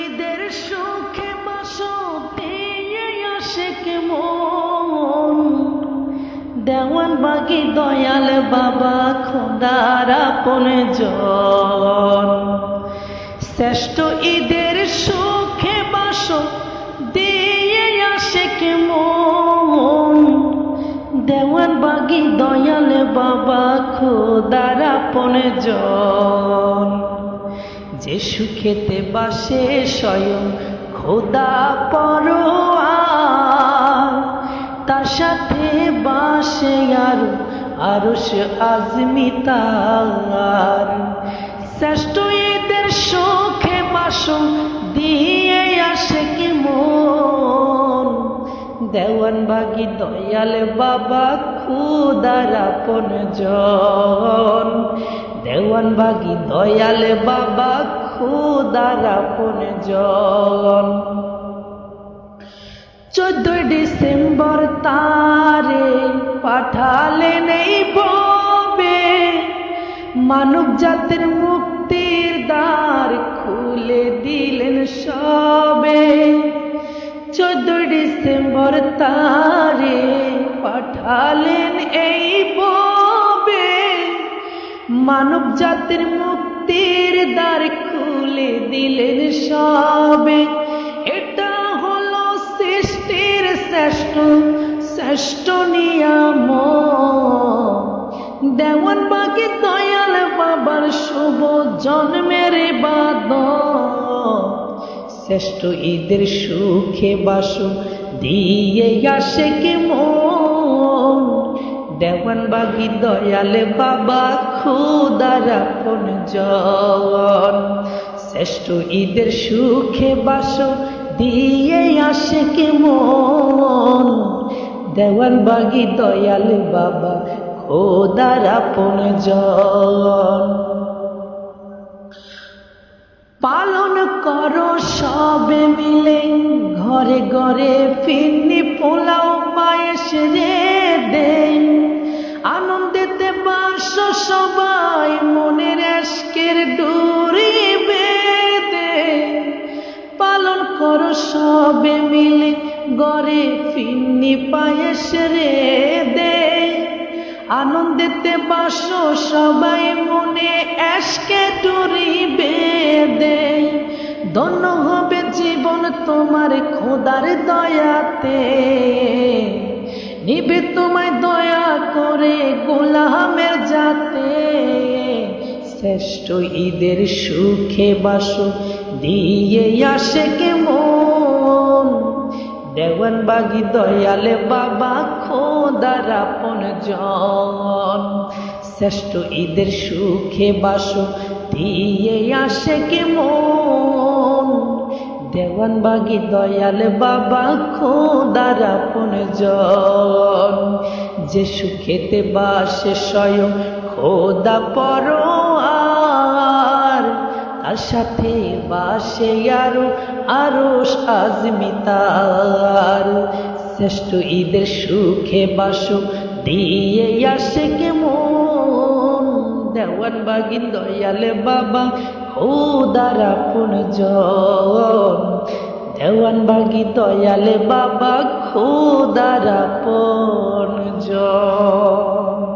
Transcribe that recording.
ঈদের সুখে বাসতে আসে দেওয়ান বাগি দয়াল বাবা, খোদার আপন শ্রেষ্ঠ ঈদের সুখে বাস দিয়ে আসে কেমন দেওয়ান বাগি দয়াল বাবা, খোদার আপন জন। যে সুখেতে বাসে স্বয়ং খোদা পর তার সাথে বাসে আর আরস আজমি তার। শ্রেষ্ঠ এদের সুখে বাস দিয়ে আসে কি মন? দেওয়ান বাগি দয়াল বাবা খুদার আপন জন। দেওয়ান বাগি দয়াল বাবা খুদার আপন জন। চোদ্দই ডিসেম্বর তারে পাঠালেন এই ববে। মানব জাতির মুক্তির দ্বার খুলে দিলেন সবে। চোদ্দই ডিসেম্বর তারে পাঠালেন মানব জাতির মুক্তির দ্বার খুলে দিলেন সবে। এটা হলো সৃষ্টির শ্রেষ্ঠ শ্রেষ্ঠ নিয়ম দেওয়ান বাকি দয়াল বাবার শুভ জন্মের বাদ শ্রেষ্ঠ ঈদের সুখে বাসু দিয়ে আসে কে মন। দেওয়ান বাগি দয়ালে বাবা খুদার আপন জন শ্রেষ্ঠ ঈদের সুখে বাস দিয়ে আসে কে মন। দেওয়ান বাগি দয়ালে বাবা খোদার আপন জন পালন করো সবে মিলে, ঘরে ঘরে ফিরনি পোলাও পায়েস রে দেন সবে মিলে গড়ে ফিন্নি পায়েস রে দেয় আনন্দেতে বাসো, সবাই মনে এসকে টুরি বেদে ধন্য হবে জীবন তোমার খোদার দয়াতে। নিবে তোমায় দয়া করে গোলামের যাতে শ্রেষ্ঠ ঈদের সুখে বাসো, দিয়ে আসে দেওয়ান বাগি দয়ালে বাবা খোদার আপন জন। শ্রেষ্ঠ ঈদের সুখে বাসো, দিয়ে আসে কেমন? দেওয়ান বাগি দয়ালে বাবা খোদার আপন জন। যে সুখেতে বাসে স্বয়ং খোদা পর আর তার সাথে বাসে আরও আরও আজমিতার শ্রেষ্ঠ ঈদের সুখে বাসো, দিয়ে আসে কেমন? দেওয়ান বাগিন দয়ালে বাবা, খোদার জন। দেওয়ান বাগি দয়ালে বাবা, খোদার জন।